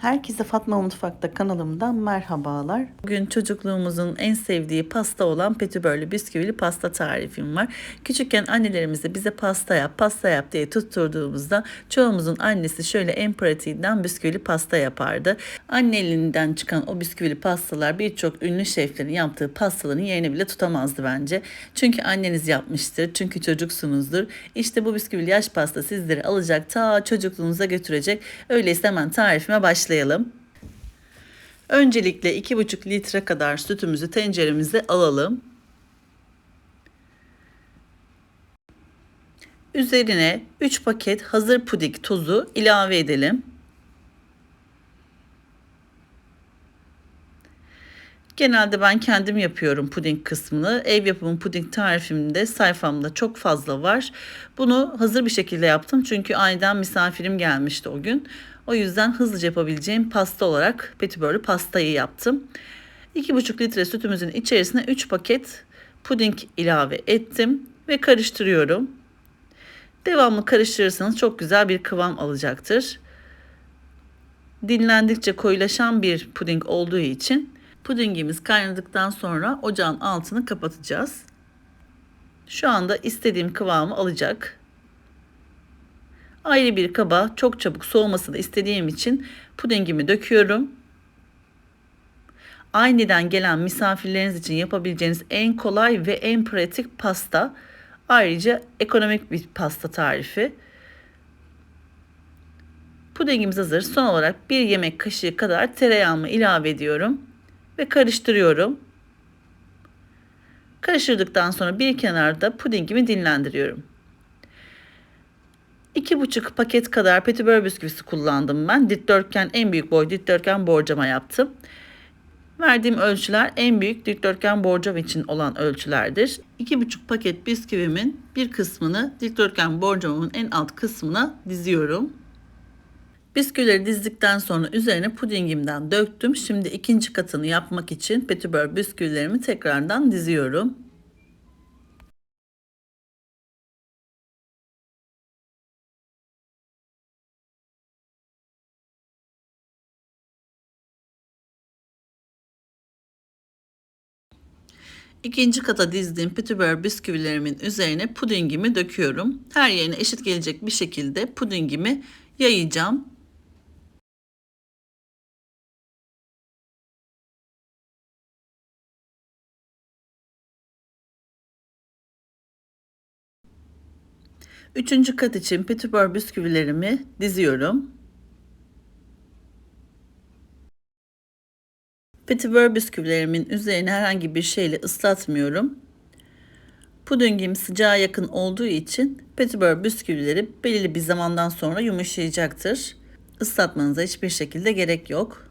Herkese Fatma Mutfak'ta kanalımdan merhabalar. Bugün çocukluğumuzun en sevdiği pasta olan petibörlü bisküvili pasta tarifim var. Küçükken annelerimiz bize pasta yap, pasta yap diye tutturduğumuzda çoğumuzun annesi şöyle en pratiğinden bisküvili pasta yapardı. Anne elinden çıkan o bisküvili pastalar birçok ünlü şeflerin yaptığı pastaların yerini bile tutamazdı bence. Çünkü anneniz yapmıştır, çünkü çocuksunuzdur. İşte bu bisküvili yaş pasta sizleri alacak, ta çocukluğunuza götürecek. Öyleyse hemen tarifime başlayalım. Öncelikle 2,5 litre kadar sütümüzü tenceremize alalım. Üzerine 3 paket hazır puding tozu ilave edelim. Genelde ben kendim yapıyorum puding kısmını. Ev yapımı puding tarifimde sayfamda çok fazla var. Bunu hazır bir şekilde yaptım çünkü aniden misafirim gelmişti o gün. O yüzden hızlıca yapabileceğim pasta olarak petibörlü pastayı yaptım. 2,5 litre sütümüzün içerisine 3 paket puding ilave ettim ve karıştırıyorum. Devamlı karıştırırsanız çok güzel bir kıvam alacaktır. Dinlendikçe koyulaşan bir puding olduğu için pudingimiz kaynadıktan sonra ocağın altını kapatacağız. Şu anda istediğim kıvamı alacak. Ayrı bir kaba çok çabuk soğumasını istediğim için pudingimi döküyorum. Aniden gelen misafirleriniz için yapabileceğiniz en kolay ve en pratik pasta. Ayrıca ekonomik bir pasta tarifi. Pudingimiz hazır. Son olarak bir yemek kaşığı kadar tereyağımı ilave ediyorum ve karıştırıyorum. Karıştırdıktan sonra bir kenarda pudingimi dinlendiriyorum. 2,5 paket kadar petibör bisküvisi kullandım ben. Dikdörtgen en büyük boy dikdörtgen borcama yaptım. Verdiğim ölçüler en büyük dikdörtgen borcam için olan ölçülerdir. 2,5 paket bisküvimin bir kısmını dikdörtgen borcamımın en alt kısmına diziyorum. Bisküvileri dizdikten sonra üzerine pudingimden döktüm. Şimdi ikinci katını yapmak için petibör bisküvilerimi tekrardan diziyorum. İkinci kata dizdiğim petibör bisküvilerimin üzerine pudingimi döküyorum. Her yerine eşit gelecek bir şekilde pudingimi yayacağım. Üçüncü kat için petibör bisküvilerimi diziyorum. Petibör bisküvilerimin üzerine herhangi bir şeyle ıslatmıyorum. Pudingim sıcağa yakın olduğu için petibör bisküvileri belirli bir zamandan sonra yumuşayacaktır. Islatmanıza hiçbir şekilde gerek yok.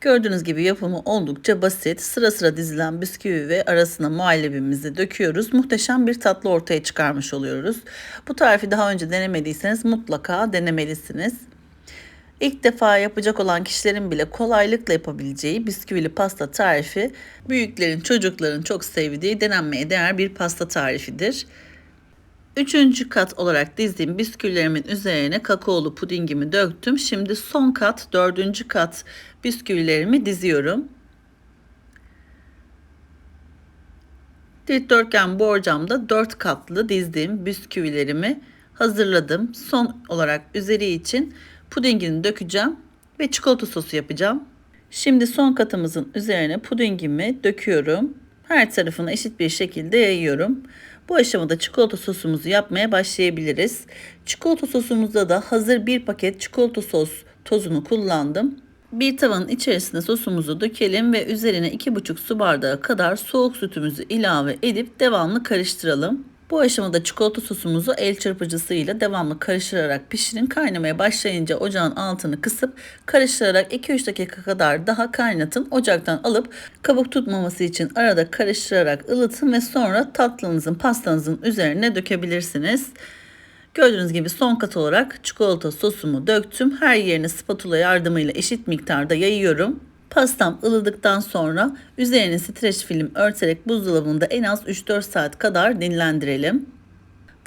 Gördüğünüz gibi yapımı oldukça basit. Sıra sıra dizilen bisküvi ve arasına muhallebimizi döküyoruz. Muhteşem bir tatlı ortaya çıkarmış oluyoruz. Bu tarifi daha önce denemediyseniz mutlaka denemelisiniz. İlk defa yapacak olan kişilerin bile kolaylıkla yapabileceği bisküvili pasta tarifi, büyüklerin, çocukların çok sevdiği, denenmeye değer bir pasta tarifidir. Üçüncü kat olarak dizdiğim bisküvilerimin üzerine kakaolu pudingimi döktüm. Şimdi son kat, dördüncü kat bisküvilerimi diziyorum. Dikdörtgen borcamda dört katlı dizdiğim bisküvilerimi hazırladım. Son olarak üzeri için pudingini dökeceğim ve çikolata sosu yapacağım. Şimdi son katımızın üzerine pudingimi döküyorum. Her tarafını eşit bir şekilde yayıyorum. Bu aşamada çikolata sosumuzu yapmaya başlayabiliriz. Çikolata sosumuzda da hazır bir paket çikolata sos tozunu kullandım. Bir tavanın içerisine sosumuzu dökelim ve üzerine 2,5 su bardağı kadar soğuk sütümüzü ilave edip devamlı karıştıralım. Bu aşamada çikolata sosumuzu el çırpıcısıyla devamlı karıştırarak pişirin. Kaynamaya başlayınca ocağın altını kısıp karıştırarak 2-3 dakika kadar daha kaynatın. Ocaktan alıp kabuk tutmaması için arada karıştırarak ılıtın ve sonra tatlınızın pastanızın üzerine dökebilirsiniz. Gördüğünüz gibi son kat olarak çikolata sosumu döktüm. Her yerine spatula yardımıyla eşit miktarda yayıyorum. Pastam ılıdıktan sonra üzerine streç film örterek buzdolabında en az 3-4 saat kadar dinlendirelim.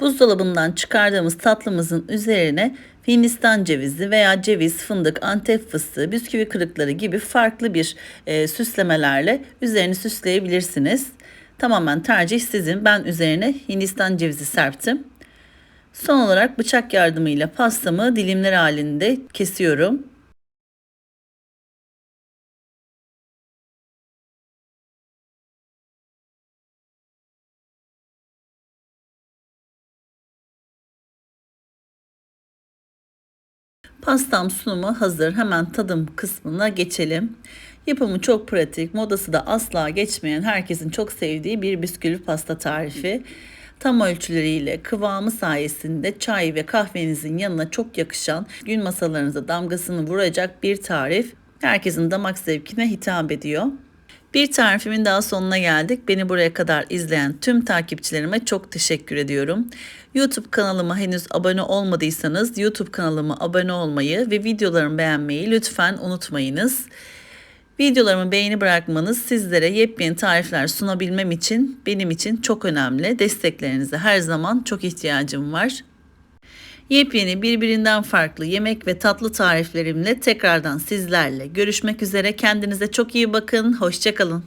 Buzdolabından çıkardığımız tatlımızın üzerine Hindistan cevizi veya ceviz, fındık, antep fıstığı, bisküvi kırıkları gibi farklı bir e, süslemelerle üzerini süsleyebilirsiniz. Tamamen tercih sizin. Ben üzerine Hindistan cevizi serptim. Son olarak bıçak yardımıyla pastamı dilimler halinde kesiyorum. Pastam sunumu hazır. Hemen tadım kısmına geçelim. Yapımı çok pratik, modası da asla geçmeyen, herkesin çok sevdiği bir bisküvi pasta tarifi. Tam ölçüleriyle, kıvamı sayesinde çay ve kahvenizin yanına çok yakışan, gün masalarınıza damgasını vuracak bir tarif. Herkesin damak zevkine hitap ediyor. Bir tarifimin daha sonuna geldik. Beni buraya kadar izleyen tüm takipçilerime çok teşekkür ediyorum. YouTube kanalıma henüz abone olmadıysanız YouTube kanalıma abone olmayı ve videolarımı beğenmeyi lütfen unutmayınız. Videolarımı beğeni bırakmanız sizlere yepyeni tarifler sunabilmem için benim için çok önemli. Desteklerinize her zaman çok ihtiyacım var. Yepyeni birbirinden farklı yemek ve tatlı tariflerimle tekrardan sizlerle görüşmek üzere. Kendinize çok iyi bakın. Hoşçakalın.